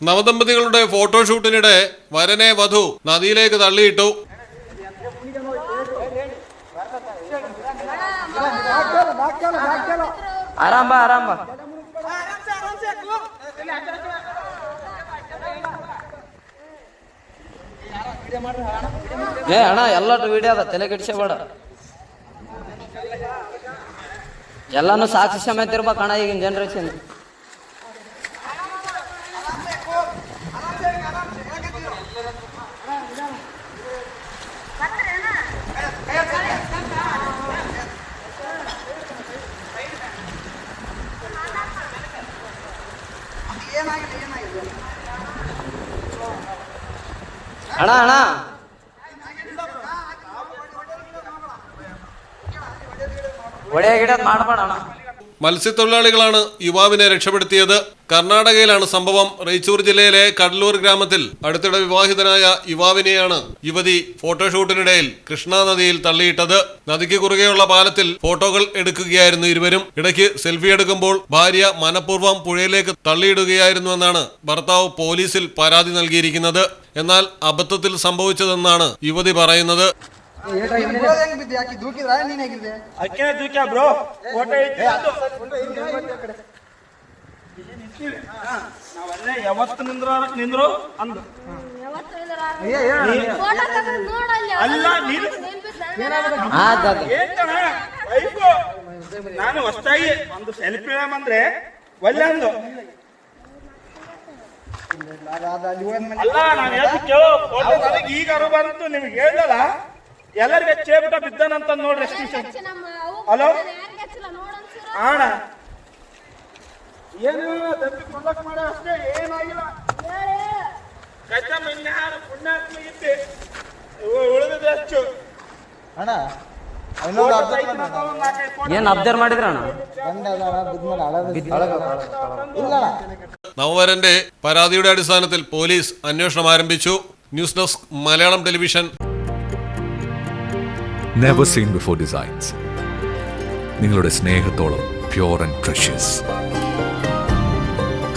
നവദമ്പതികളുടെ ഫോട്ടോഷൂട്ടിനിടെ വരനെ വധു നദിയിലേക്ക് തള്ളിയിട്ടു ಆರಾಮ್ ಬಾ ಆರಾಮ್ ಬಾ ಏ ಅಣ್ಣ ಎಲ್ಲಟು ವಿಡಿಯೋ ಅದ ತಲೆ ಕೆಡಿಸಬೇಡ ಎಲ್ಲಾನು ಸಾಕ್ಷಿ ಸಮೇತ ಇರ್ಬೇಕು ಅಣ್ಣ ಈಗಿನ ಜನ್ರೇಷನ್ അണാ അണാ. മത്സ്യത്തൊഴിലാളികളാണ് യുവാവിനെ രക്ഷപ്പെടുത്തിയത്. കർണാടകയിലാണ് സംഭവം. റൈച്ചൂർ ജില്ലയിലെ കടലൂർ ഗ്രാമത്തിൽ അടുത്തിടെ വിവാഹിതനായ യുവാവിനെയാണ് യുവതി ഫോട്ടോഷൂട്ടിനിടയിൽ കൃഷ്ണ നദിയിൽ തള്ളിയിട്ടത്. നദിക്ക് കുറുകെയുള്ള പാലത്തിൽ ഫോട്ടോകൾ എടുക്കുകയായിരുന്നു ഇരുവരും. ഇടയ്ക്ക് സെൽഫി എടുക്കുമ്പോൾ ഭാര്യ മനഃപൂർവം പുഴയിലേക്ക് തള്ളിയിടുകയായിരുന്നുവെന്നാണ് ഭർത്താവ് പോലീസിൽ പരാതി നൽകിയിരിക്കുന്നത്. എന്നാൽ അബദ്ധത്തിൽ സംഭവിച്ചതെന്നാണ് യുവതി പറയുന്നത്. ബ്രോ. ನಾವಲ್ಲೇ ಯಾವತ್ತು ನಿಂದ್ರ ನಿಂದ್ರು ಅಂದು. ಅಲ್ಲ ನೀನು ಹೊಸ್ತಾಗಿ ಒಂದು ಸೆಲ್ಫಿ ಅಂದ್ರೆ ಒಳ್ಳೆ ಅಂದು. ಅಲ್ಲ ನಾನು ಹೇಳ್ತಿಕ್ಕೆ ಫೋಟೋ ನನಗೆ ಈಗ ಬಂತು ನಿಮ್ಗೆ ಹೇಳ್ದಲ್ಲ? ಎಲ್ಲರಿಗೆ ಚೇಬಿಟ ಬಿದ್ದಾನಂತ ನೋಡ್ರಿ ಹಲೋ ಆಣ. ಏನು ದತ್ತಿ ಕೊಂಡಕ್ ಮಾಡ ಅಷ್ಟೇ ಏನಾಗಿಲ್ಲ ಕಚ್ಚ ಮನ್ಯಾರ ಪುಣ್ಯಾತ್ಮಗಿದ್ದೆ ಉಳಿದಿದೆ ಅಷ್ಟು ಅಣ್ಣ ಇನ್ನೊಂದು ಅರ್ಧ ನಾಲ್ಕೈದು ಫೋಟೋ ಏನ್ ಅಬ್ಸರ್ವ್ ಮಾಡಿದ್ರ ಅಣ್ಣ ಗಂಡ ಅದಾನ ಬಿದ್ಮೇಲೆ ಅಳದ ಇಲ್ಲ നവവരന്റെ പരാതിയുടെ അടിസ്ഥാനത്തിൽ പോലീസ് അന്വേഷണം ആരംഭിച്ചു news desk Malayalam television never seen before designs നിങ്ങളുടെ സ്നേഹത്തോളം പ്യോർ ആൻഡ് പ്രഷ്യസ്